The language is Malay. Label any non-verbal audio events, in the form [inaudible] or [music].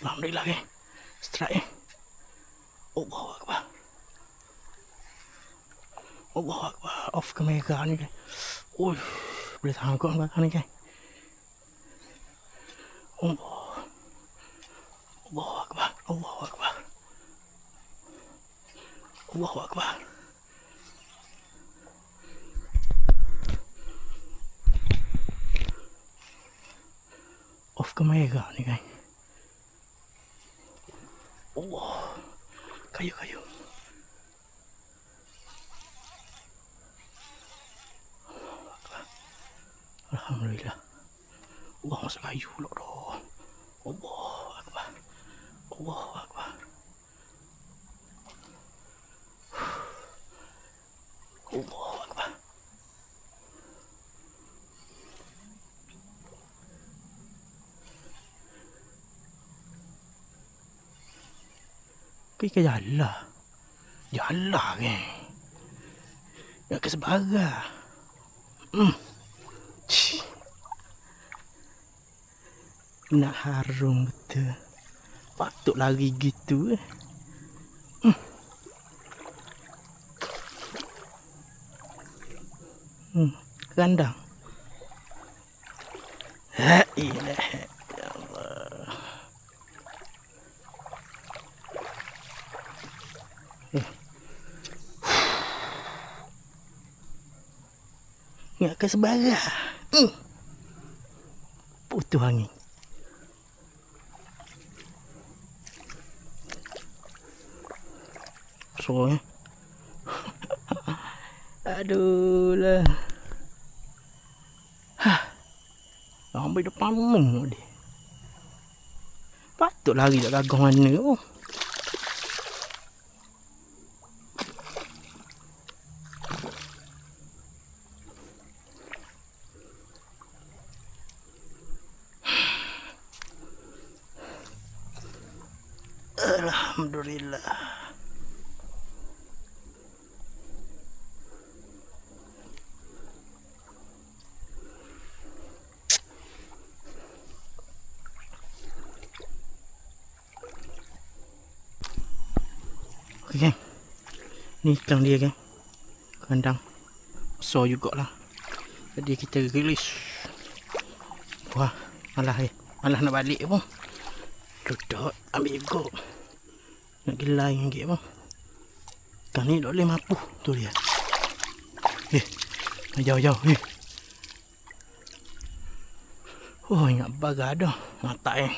Alhamdulillah geng. Strike eh. Allah Akbar. Allah Akbar. Off kamera ni geng. Ui. Boleh tahan kot kamera ni geng. Allah. Allah Akbar. Allah Akbar. Allah Akbar. Off kamera ni geng. Allah. Kayu kayu. Alhamdulillah. Allah masuk kayu pula dah. Allah. Allah akbar. Kau ikan jala. Jala ke? Ya ke sebara. Hmm. Cih. Nak harum betul. Patut lari gitu eh. Hmm. Hmm. Kandang. Ha ilah. Ya Allah. Ingat ke sebara. Hmm. Putus angin. Eh. [laughs] Aduh lah. Hah. Ambil depan mu dia. Patut lari tak gagah mana oh. Alhamdulillah. Geng. Ni ikan dia geng. Kandang. So jugalah. Jadi kita release. Wah, malah eh. Malah nak balik pun. Duduk ambil go. Nak gelai sikit pun. Ikan ni tak boleh mampu. Tu dia. Eh. Jauh-jauh. Eh. Oh, ingat bagar dah. Mata eh.